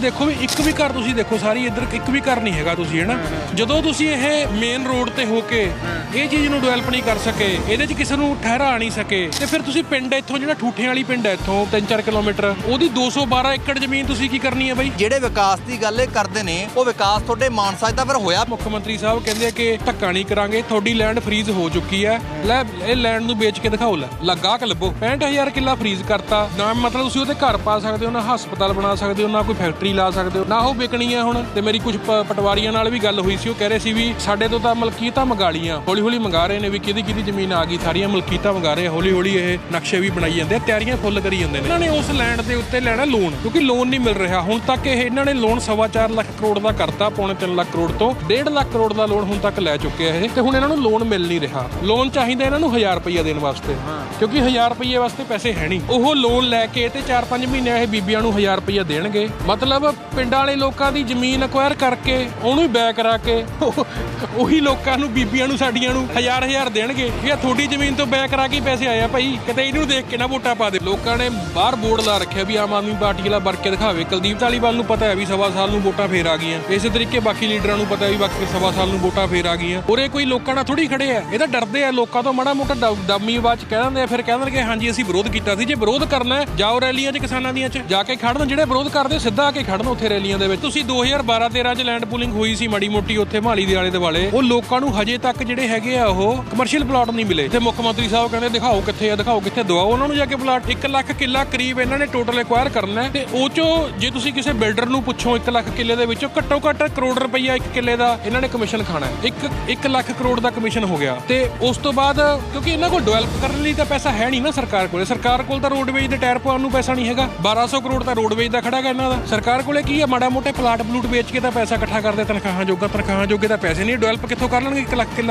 ਦੇਖੋ ਵੀ ਇੱਕ ਵੀ ਘਰ ਤੁਸੀਂ ਦੇਖੋ ਸਾਰੀ ਇੱਧਰ ਇੱਕ ਵੀ ਘਰ ਨਹੀਂ ਹੈਗਾ ਤੁਸੀਂ ਹਨਾ? ਜਦੋਂ ਤੁਸੀਂ ਇਹ ਮੇਨ ਰੋਡ ਤੇ ਹੋ ਕੇ ਇਹ ਚੀਜ਼ ਨੂੰ ਡਿਵੈਲਪ ਨਹੀਂ ਕਰ ਸਕੇ ਇਹਦੇ 'ਚ ਕਿਸੇ ਨੂੰ ਠਹਿਰਾ ਨਹੀਂ ਸਕੇ ਤੇ ਫਿਰ ਤੁਸੀਂ ਪਿੰਡ ਇੱਥੋਂ ਜਿਹੜਾ ਠੂਠਿਆਂ ਵਾਲੀ ਪਿੰਡ ਹੈ ਇੱਥੋਂ 3-4 ਕਿਲੋਮੀਟਰ ਉਹਦੀ 212 ਏਕੜ ਜ਼ਮੀਨ ਤੁਸੀਂ ਕੀ ਕਰਨੀ ਹੈ ਬਾਈ? ਜਿਹੜੇ ਵਿਕਾਸ ਦੀ ਗੱਲ ਇਹ ਕਰਦੇ ਨੇ ਉਹ ਵਿਕਾਸ ਤੁਹਾਡੇ ਮਾਨਸਾ ਤਾਂ ਫਿਰ ਹੋਇਆ। ਮੁੱਖ ਮੰਤਰੀ ਸਾਹਿਬ ਕਹਿੰਦੇ ਆ ਕਿ ਧੱਕਾ ਨਹੀਂ ਕਰਾਂਗੇ ਤੁਹਾਡੀ ਲੈਂਡ ਫਰੀਜ਼ ਹੋ ਚੁੱਕੀ ਹੈ। ਲੈ ਇਹ ਲੈਂਡ ਨੂੰ ਵੇਚ ਕੇ ਦਿਖਾਓ ਲੈ। ਲੱਗਾ ਕਿ ਲੱਭੋ। 65000 ਕਿੱਲਾ ਫਰੀਜ਼ ਕਰਤਾ। ਨਾ ਮਤਲਬ ਤੁਸੀਂ ਉਹਦੇ ਘਰ ਪਾ ਸਕਦੇ ਹੋ ਨਾ ਹਸਪਤਾਲ ਬਣਾ ਸਕਦੇ ਹੋ ਨਾ ਕੋਈ ਫੈਕਟਰੀ ਲਾ ਸਕਦੇ ਹੋ। ਨਾ ਉਹ ਵਿਕਣੀ ਹੈ ਹੁਣ ਤੇ ਮੇਰੀ ਕੁਝ ਪਟਵਾਰੀਆਂ ਨਾਲ ਵੀ ਗੱਲ ਹੋਈ ਸੀ। ਉਹ ਕਹਿ ਰਹੇ ਸੀ ਵੀ ਸਾਡੇ ਤੋਂ ਤਾਂ ਮਲਕੀਤਾਂ ਮੰਗਾ ਲੀਆਂ ਹੌਲੀ ਹੌਲੀ ਮੰਗਾ ਰਹੇ ਨੇ ਵੀ ਕਿਹਦੀ ਕਿਹਦੀ ਜ਼ਮੀਨ ਆ ਗਈ। ਸਾਰੀਆਂ ਮਲਕੀਤਾਂ ਮੰਗਾ ਰਹੇ ਹੌਲੀ ਹੌਲੀ ਇਹ ਨਕਸ਼ੇ ਵੀ ਬਣਾਈ ਜਾਂਦੇ ਆ। ਤਿਆਰੀਆਂ ਫੁੱਲ ਕਰੀ ਜਾਂਦੇ ਨੇ। ਇਹਨਾਂ ਨੇ ਉਸ ਲੈਂਡ ਦੇ ਉੱਤੇ ਲੈਣਾ ਲੋਨ ਕਿਉਂਕਿ ਲੋਨ ਨਹੀਂ ਮਿਲ ਰਿਹਾ। ਹੁਣ ਤੱਕ ਇਹ ਇਹਨਾਂ ਨੇ ਲੋਨ ਸਵਾ ਚਾਰ ਲੱਖ ਕਰੋੜ ਦਾ ਕਰਤਾ ਪੌਣੇ 3 ਲੱਖ ਕਰੋੜ ਤੋਂ। 1.5 ਲੱਖ ਕਰੋੜ ਦਾ ਲੋਨ ਹੁਣ ਤੱਕ ਲੈ ਚੁੱਕੇ ਇਹ। ਤੇ ਹੁਣ ਇਹਨਾਂ ਨੂੰ ਲੋਨ ਮਿਲ ਨਹੀਂ ਰਿਹਾ। ਲੋਨ ਚਾਹੀਦਾ ਇਹਨਾਂ ਨੂੰ 1000 ਰੁਪਈਆ ਦੇਣ ਵਾਸਤੇ। ਕਿਉਂਕਿ 1000 ਰੁਪਈਏ ਵਾਸਤੇ ਪੈਸੇ ਹੈ ਨਹੀਂ। ਉਹ ਲੋਨ ਲੈ ਕੇ ਤੇ 4-5 ਮਹੀਨੇ ਇਹ ਬੀਬੀਆਂ ਨੂੰ 1000 ਰੁਪਈਆ ਦੇਣਗੇ। ਮਤਲਬ ਪਿੰਡਾਂ ਵਾਲੇ ਲੋਕਾਂ ਦੀ ਜ਼ਮੀਨ ਅਕਵਾਇਰ ਕਰਕੇ ਉਹਨੂੰ ਹੀ ਬੈ ਕਰਾ ਕੇ ਉਹੀ ਲੋਕਾਂ ਨੂੰ, ਬੀਬੀਆਂ ਨੂੰ, ਸਾਡੀਆਂ ਨੂੰ ਹਜ਼ਾਰ ਹਜ਼ਾਰ ਦੇਣਗੇ। ਵੀ ਤੁਹਾਡੀ ਜ਼ਮੀਨ ਤੋਂ ਬੈ ਕਰਾ ਕੇ ਪੈਸੇ ਆਇਆ ਭਾਈ। ਕਿਤੇ ਇਹਨੂੰ ਦੇਖ ਕੇ ਨਾ ਵੋਟਾਂ ਪਾ ਦੇ। ਲੋਕਾਂ ਨੇ ਬਾਹਰ ਬੋਰਡ ਲਾ ਰੱਖਿਆ ਵੀ ਆਮ ਆਦਮੀ ਪਾਰਟੀ ਵਾਲਾ ਵਰਕ ਕੇ ਦਿਖਾਵੇ। ਕੁਲਦੀਪ ਧਾਲੀਵਾਲ ਨੂੰ ਪਤਾ ਹੈ ਵੀ ਸਵਾ ਸਾਲ ਨੂੰ ਵੋਟਾਂ ਫੇਰ ਆ ਗਈਆਂ। ਇਸੇ ਤਰੀਕੇ ਬਾਕੀ ਲੀਡਰਾਂ ਨੂੰ ਪਤਾ ਹੈ ਵੀ ਬਾਕੀ ਸਵਾ ਸਾਲ ਨੂੰ ਵੋਟਾਂ ਫੇਰ ਆ ਗਈਆਂ। ਉਰੇ ਕੋਈ ਲੋਕਾਂ ਨਾਲ ਥੋੜੀ ਖੜੇ ਆ। ਇਹ ਤਾਂ ਡਰਦੇ ਆ। ਲੋਕਾਂ ਤੋਂ ਮਾੜਾ ਮੋਟਾ ਡ- ਡੰਮੀ ਆਵਾਜ਼ ਕਹਿ ਦਿੰਦੇ ਆ। ਫਿਰ ਕਹਿ ਦਿੰਦੇ ਕਿ ਹਾਂਜੀ, ਅਸੀਂ ਵਿਰੋਧ ਕੀਤਾ ਸੀ। ਜੇ ਵਿਰੋਧ ਕਰਨਾ ਜਾਓ ਰੈਲੀਆਂ 'ਚ ਕਿਸਾਨਾਂ ਦੀਆਂ 'ਚ। ਜਾ ਕੇ ਖੜਨ ਜਿਹੜੇ ਵਿਰੋਧ ਕਰਦੇ, ਸਿੱਧਾ ਆ ਕੇ ਖੜਨ ਉੱਥੇ ਰੈਲੀਆਂ ਦੇ ਵਿੱਚ। ਤੁਸੀਂ 2012-13 'ਚ ਲੈਂਡ ਪੂਲਿੰਗ ਹੋਈ ਸੀ ਮਾੜੀ ਮੋਟੀ, ਉੱਥੇ ਮਹਾਲੀ ਦੇ ਆਲੇ ਦੁਆਲੇ। ਉਹ ਲੋਕਾਂ ਨੂੰ ਹਜੇ ਤੱਕ ਜਿਹੜੇ ਹੈਗੇ ਆ ਉਹ ਕਮਰਸ਼ੀਅਲ ਪਲਾਟ ਨਹੀਂ ਮਿਲੇ। ਤੇ ਮੁੱਖ ਮੰਤਰੀ ਸਾਹਿਬ ਕਹਿੰਦੇ, ਦਿਖਾਓ ਕਿੱਥੇ ਆ, ਦਿਖਾਓ ਕਿੱਥੇ ਦਵਾਓ ਉਹਨਾਂ ਨੂੰ ਜਾ ਕੇ ਪਲਾਟ 1 ਲੱਖ ਕਿੱਲਾ ਕਰੀਬ ਇਹਨਾਂ ਨੇ ਟੋਟਲ ਐਕਵਾਇਰ ਕਰਨਾ ਤੇ ਉਹ ਚੋਂ ਜੇ ਤੁਸੀਂ ਕਿਸੇ ਬਿਲਡਰ ਨੂੰ ਪੁੱਛੋ 1 ਲੱਖ ਕਿੱਲੇ ਦੇ ਵਿੱਚੋਂ ਘੱਟੋ ਘੱਟ ਕਰੋੜ ਰੁਪਈਆ ਇੱਕ ਕਿੱਲੇ ਦਾ ਇਹਨਾਂ ਨੇ ਕਮਿਸ਼ਨ ਖਾਣਾ ਹੈ। ਇੱਕ 1 ਲੱਖ ਕਰੋੜ ਦਾ ਕਮਿਸ਼ਨ ਹੋ ਗਿਆ। ਤੇ ਉਸ ਤੋਂ ਬਾਅਦ ਕਿਉਂਕਿ ਇਹਨਾਂ ਕੋਲ ਡਿਵੈਲਪ ਕਰਨ ਲਈ ਤਾਂ ਪੈਸਾ ਹੈ ਨਹੀਂ ਨਾ ਸਰਕਾਰ ਕੋਲੇ। ਸਰਕਾਰ ਕੋਲ ਤਾਂ ਰੋਡਵੇਜ ਦੇ ਟਾਇਰ ਪਾਉਣ ਨੂੰ ਪੈਸਾ ਨਹੀਂ ਹੈਗਾ। 1200 ਕਰੋੜ ਤਾਂ ਰੋਡਵੇਜ ਦਾ ਖੜਾ ਹੈਗਾ ਇਹਨਾਂ ਦਾ। ਸਰਕਾਰ ਸਰਕਾਰ ਕੋਲੇ ਕੀ ਹੈ? ਮਾੜਾ ਮੋਟੇ ਪਲਾਟ ਪਲੂਟ ਵੇਚ ਕੇ ਤਾਂ ਪੈਸਾ ਇਕੱਠਾ ਕਰਦੇ ਤਨਖਾਹਾਂ ਜੋਗਾ, ਤਨਖਾਹਾਂ ਜੋਗੇ ਤਾਂ ਪੈਸੇ ਨਹੀਂ। ਡਿਵੈਲਪ ਕਿੱਥੋਂ ਕਰ ਲੈਣਗੇ? 1 ਲੱਖ ਕਿੱਲਾ